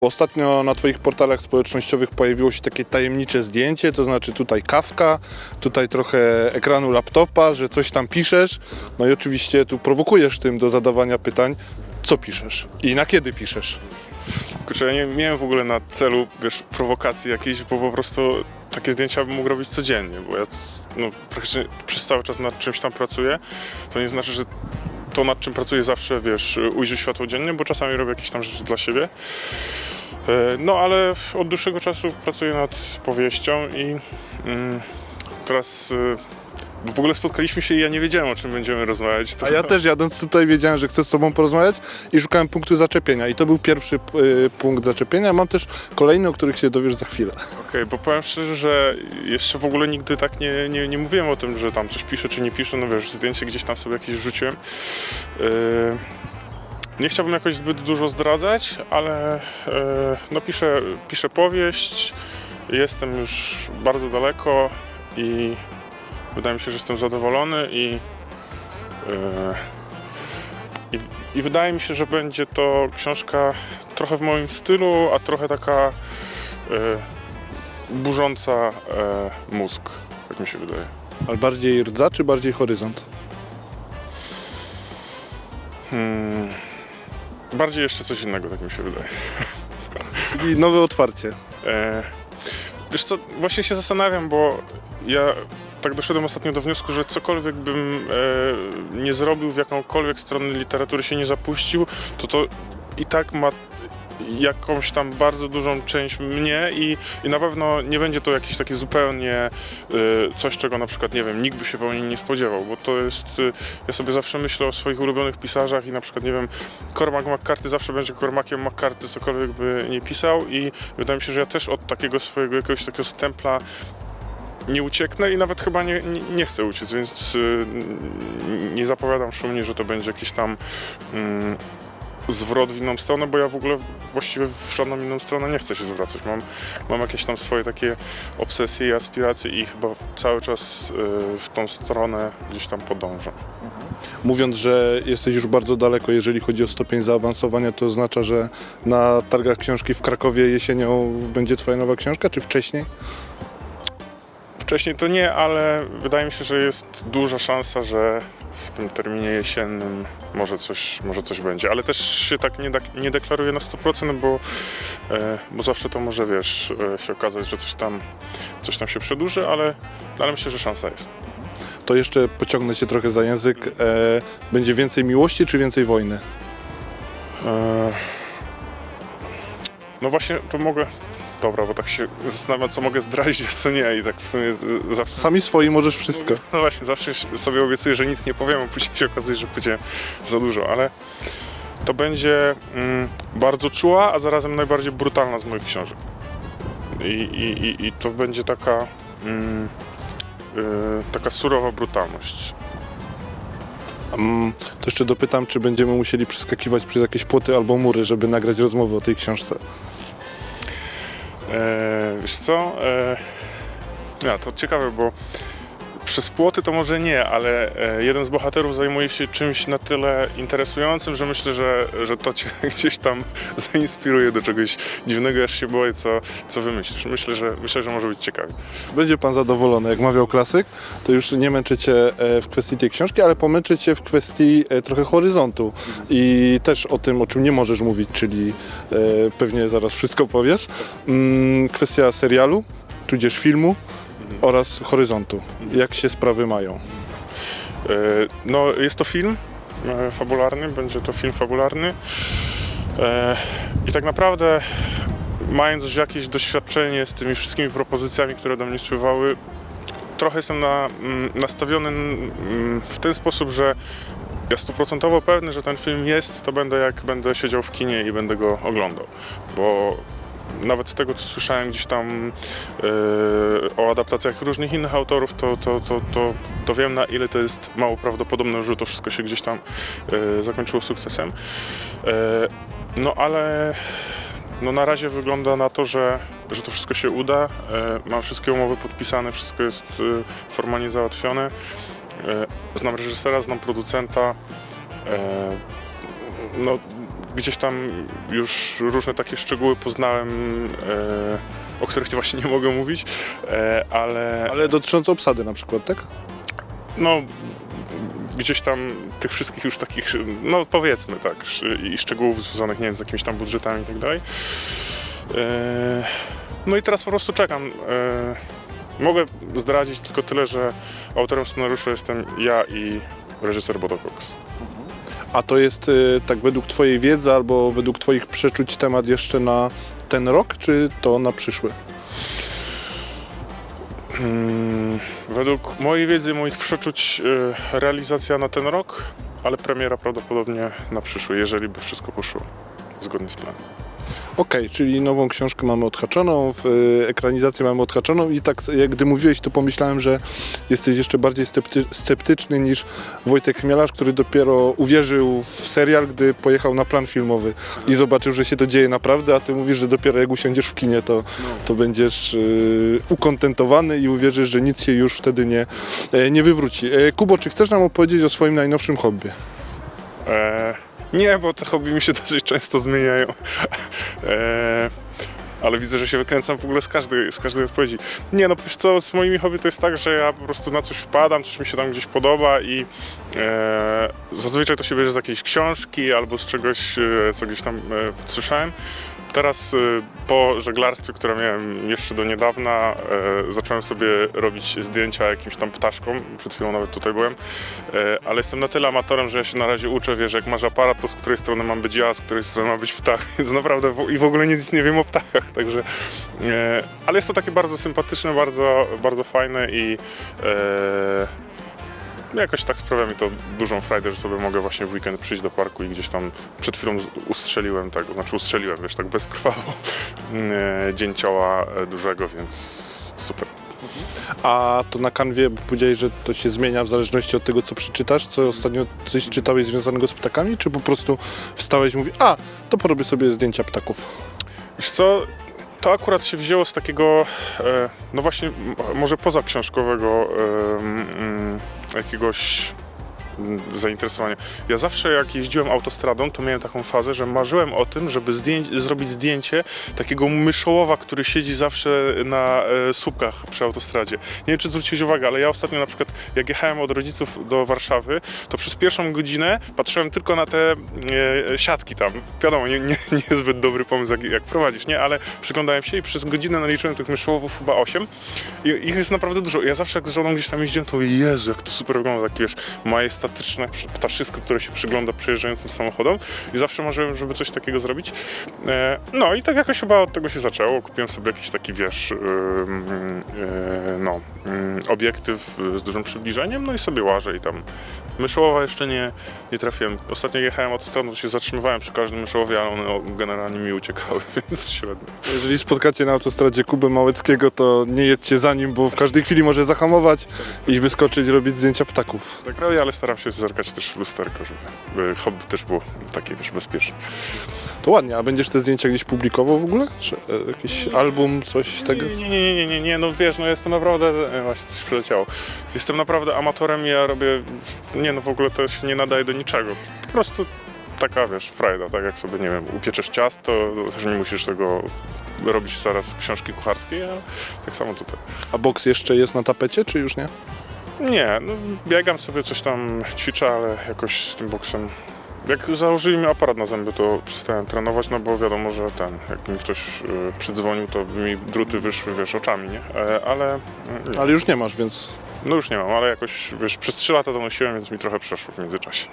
Ostatnio na Twoich portalach społecznościowych pojawiło się takie tajemnicze zdjęcie, to znaczy tutaj kawka, tutaj trochę ekranu laptopa, że coś tam piszesz. No i oczywiście tu prowokujesz tym do zadawania pytań, co piszesz i na kiedy piszesz. Kurczę, ja nie miałem w ogóle na celu, wiesz, prowokacji jakiejś, bo po prostu takie zdjęcia bym mógł robić codziennie, bo ja no, praktycznie przez cały czas nad czymś tam pracuję. To nie znaczy, że to nad czym pracuję zawsze, wiesz, ujrzy światło dziennie, bo czasami robię jakieś tam rzeczy dla siebie. E, No ale od dłuższego czasu pracuję nad powieścią i mm, teraz e, w ogóle spotkaliśmy się i ja nie wiedziałem o czym będziemy rozmawiać. To- A ja też jadąc tutaj wiedziałem, że chcę z Tobą porozmawiać i szukałem punktu zaczepienia i to był pierwszy y, punkt zaczepienia. Mam też kolejny, o których się dowiesz za chwilę. Okej, bo powiem szczerze, że jeszcze w ogóle nigdy tak nie, nie, nie mówiłem o tym, że tam coś piszę czy nie piszę, no wiesz, zdjęcie gdzieś tam sobie jakieś wrzuciłem. Yy, nie chciałbym jakoś zbyt dużo zdradzać, ale yy, no piszę, piszę powieść, jestem już bardzo daleko i wydaje mi się, że jestem zadowolony i, yy, i, i wydaje mi się, że będzie to książka trochę w moim stylu, a trochę taka yy, burząca e, mózg, jak mi się wydaje. Ale bardziej rdza czy bardziej horyzont? Hmm. Bardziej jeszcze coś innego, tak mi się wydaje. I nowe otwarcie. E, wiesz co, właśnie się zastanawiam, bo ja tak doszedłem ostatnio do wniosku, że cokolwiek bym e, nie zrobił, w jakąkolwiek stronę literatury się nie zapuścił, to to i tak ma jakąś tam bardzo dużą część mnie i, i na pewno nie będzie to jakieś takie zupełnie e, coś, czego na przykład, nie wiem, nikt by się pewnie nie spodziewał, bo to jest, e, ja sobie zawsze myślę o swoich ulubionych pisarzach i na przykład, nie wiem, Cormac McCarthy zawsze będzie Cormaciem McCarthy, cokolwiek by nie pisał i wydaje mi się, że ja też od takiego swojego jakiegoś takiego stempla nie ucieknę i nawet chyba nie, nie, nie chcę uciec, więc y, nie zapowiadam szumnie, że to będzie jakiś tam mm, zwrot w inną stronę, bo ja w ogóle właściwie w żadną inną stronę nie chcę się zwracać. Mam, mam jakieś tam swoje takie obsesje i aspiracje i chyba cały czas y, w tą stronę gdzieś tam podążam. Mówiąc, że jesteś już bardzo daleko, jeżeli chodzi o stopień zaawansowania, to oznacza, że na targach książki w Krakowie jesienią będzie Twoja nowa książka, czy wcześniej? Wcześniej to nie, ale wydaje mi się, że jest duża szansa, że w tym terminie jesiennym może coś, może coś będzie. Ale też się tak nie, nie deklaruję na 100%, bo, e, bo zawsze to może, wiesz, e, się okazać, że coś tam, coś tam się przedłuży, ale, ale myślę, że szansa jest. To jeszcze pociągnę Cię trochę za język. E, będzie więcej miłości, czy więcej wojny? No właśnie, to mogę... Dobra, bo tak się zastanawiam, co mogę zdradzić, a co nie i tak w sumie zawsze... Sami swoi możesz wszystko. No właśnie, zawsze sobie obiecuję, że nic nie powiem, a później się okazuje, że powiedziałem za dużo, ale to będzie mm, bardzo czuła, a zarazem najbardziej brutalna z moich książek. I, i, i, i to będzie taka, mm, y, taka surowa brutalność. Mm, to jeszcze dopytam, czy będziemy musieli przeskakiwać przez jakieś płoty albo mury, żeby nagrać rozmowę o tej książce. E, wiesz co? E, ja, to ciekawe, bo przez płoty to może nie, ale e, jeden z bohaterów zajmuje się czymś na tyle interesującym, że myślę, że, że to cię gdzieś tam zainspiruje do czegoś dziwnego, aż się boję, co, co wymyślisz. Myślę, że myślę, że może być ciekawie. Będzie Pan zadowolony, jak mawiał klasyk, to już nie męczę Cię e, w kwestii tej książki, ale pomęczę Cię w kwestii e, trochę horyzontu i też o tym, o czym nie możesz mówić, czyli e, pewnie zaraz wszystko powiesz. Mm, Kwestia serialu, tudzież filmu oraz horyzontu. Jak się sprawy mają? E, No, jest to film e, fabularny, będzie to film fabularny. E, I tak naprawdę, mając już jakieś doświadczenie z tymi wszystkimi propozycjami, które do mnie spływały, trochę jestem na, mm, nastawiony mm, w ten sposób, że ja stuprocentowo pewny, że ten film jest, to będę jak będę siedział w kinie i będę go oglądał. Bo nawet z tego, co słyszałem gdzieś tam yy, o adaptacjach różnych innych autorów, to, to, to, to, to wiem na ile to jest mało prawdopodobne, że to wszystko się gdzieś tam yy, zakończyło sukcesem. Yy, no ale no na razie wygląda na to, że, że to wszystko się uda. Yy, mam wszystkie umowy podpisane, wszystko jest yy, formalnie załatwione. Yy, znam reżysera, znam producenta. Yy, no, gdzieś tam już różne takie szczegóły poznałem, e, o których właśnie nie mogę mówić, e, ale, Ale dotyczące obsady na przykład, tak? no gdzieś tam tych wszystkich już takich, no powiedzmy tak, sz- i szczegółów związanych, nie wiem, z jakimiś tam budżetami i tak dalej. E, No i teraz po prostu czekam. E, Mogę zdradzić tylko tyle, że autorem scenariusza jestem ja i reżyser Bodo Cox. A to jest y, tak według Twojej wiedzy albo według Twoich przeczuć temat jeszcze na ten rok, czy to na przyszły? Mm, Według mojej wiedzy, moich przeczuć, e, realizacja na ten rok, ale premiera prawdopodobnie na przyszły, jeżeli by wszystko poszło zgodnie z planem. Okej, czyli nową książkę mamy odhaczoną, w, y, ekranizację mamy odhaczoną i tak jak gdy mówiłeś, to pomyślałem, że jesteś jeszcze bardziej scepty, sceptyczny niż Wojtek Chmielarz, który dopiero uwierzył w serial, gdy pojechał na plan filmowy i zobaczył, że się to dzieje naprawdę, a ty mówisz, że dopiero jak usiądziesz w kinie, to, to będziesz y, ukontentowany i uwierzysz, że nic się już wtedy nie, e, nie wywróci. E, Kubo, czy chcesz nam opowiedzieć o swoim najnowszym hobby? E, nie, bo te hobby mi się dosyć często zmieniają. E, ale widzę, że się wykręcam w ogóle z każdej, z każdej odpowiedzi. Nie, no wiesz co, z moimi hobby to jest tak, że ja po prostu na coś wpadam, coś mi się tam gdzieś podoba i e, zazwyczaj to się bierze z jakiejś książki albo z czegoś, e, co gdzieś tam e, słyszałem. Teraz e, po żeglarstwie, które miałem jeszcze do niedawna, e, zacząłem sobie robić zdjęcia jakimś tam ptaszkom. Przed chwilą nawet tutaj byłem. E, ale jestem na tyle amatorem, że ja się na razie uczę, wiesz, jak masz aparat, to z której strony mam być ja, z której strony ma być ptak. Więc naprawdę i w ogóle nic nie wiem o ptakach, także... E, ale jest to takie bardzo sympatyczne, bardzo, bardzo fajne i jakoś tak sprawia mi to dużą frajdę, że sobie mogę właśnie w weekend przyjść do parku i gdzieś tam przed chwilą ustrzeliłem, tak, znaczy ustrzeliłem, wiesz, tak bezkrwawo e, dzięcioła e, dużego, więc super. A to na kanwie powiedziałeś, że to się zmienia w zależności od tego, co przeczytasz. Co ostatnio coś czytałeś związanego z ptakami, czy po prostu wstałeś i mówisz, a, to porobię sobie zdjęcia ptaków. Wiesz co, to akurat się wzięło z takiego, e, no właśnie, może pozaksiążkowego e, mm, jakiegoś mm, zainteresowania. Ja zawsze jak jeździłem autostradą, to miałem taką fazę, że marzyłem o tym, żeby zdjęć, zrobić zdjęcie takiego myszołowa, który siedzi zawsze na e, słupkach przy autostradzie. Nie wiem, czy zwróciłeś uwagę, ale ja ostatnio na przykład, jak jechałem od rodziców do Warszawy, to przez pierwszą godzinę patrzyłem tylko na te e, siatki tam. Wiadomo, nie, nie, niezbyt dobry pomysł, jak, jak nie? Ale przyglądałem się i przez godzinę naliczyłem tych myszołowów chyba 8 i ich jest naprawdę dużo. Ja zawsze jak z żoną gdzieś tam jeździłem, to mówię, Jezu, jak to super wygląda, takie wiesz, majestatyczne ptaszysko, które się przygląda przejeżdżającym samochodom i zawsze marzyłem, żeby coś takiego zrobić. E, no i tak jakoś chyba od tego się zaczęło. Kupiłem sobie jakiś taki, wiesz, ym, e, no, ym, obiektyw y, z dużym przybliżeniem, no i sobie łażę i tam myszołowa jeszcze nie, nie trafiłem. Ostatnio jechałem autostradą, to się zatrzymywałem przy każdym myszołowie, ale one generalnie mi uciekały, więc średnio. Jeżeli spotkacie na autostradzie Kubę Małeckiego, to nie jedźcie za nim, bo w każdej chwili może zahamować i wyskoczyć robić zdjęcia ptaków. Tak robię, ale staram się zerkać też w lusterko, żeby hobby też było takie, wiesz, bezpieczne. To ładnie, a będziesz te zdjęcia gdzieś publikował w ogóle? Czy e, jakiś album, coś tego? Nie, nie, nie, nie, nie, no wiesz, no jestem naprawdę, e, właśnie coś przyleciało. Jestem naprawdę amatorem i ja robię, nie no w ogóle to się nie nadaje do niczego. Po prostu taka, wiesz, frajda, tak jak sobie, nie wiem, upieczesz ciasto, to też nie musisz tego robić zaraz książki kucharskiej, a tak samo tutaj. A boks jeszcze jest na tapecie, czy już nie? Nie, no biegam sobie, coś tam ćwiczę, ale jakoś z tym boksem... Jak założyli mi aparat na zęby, to przestałem trenować, no bo wiadomo, że ten, jak mi ktoś y, przydzwonił, to by mi druty wyszły, wiesz, oczami, nie? E, ale mm, nie. Ale już nie masz, więc No już nie mam, ale jakoś, wiesz, przez 3 lata to nosiłem, więc mi trochę przeszło w międzyczasie.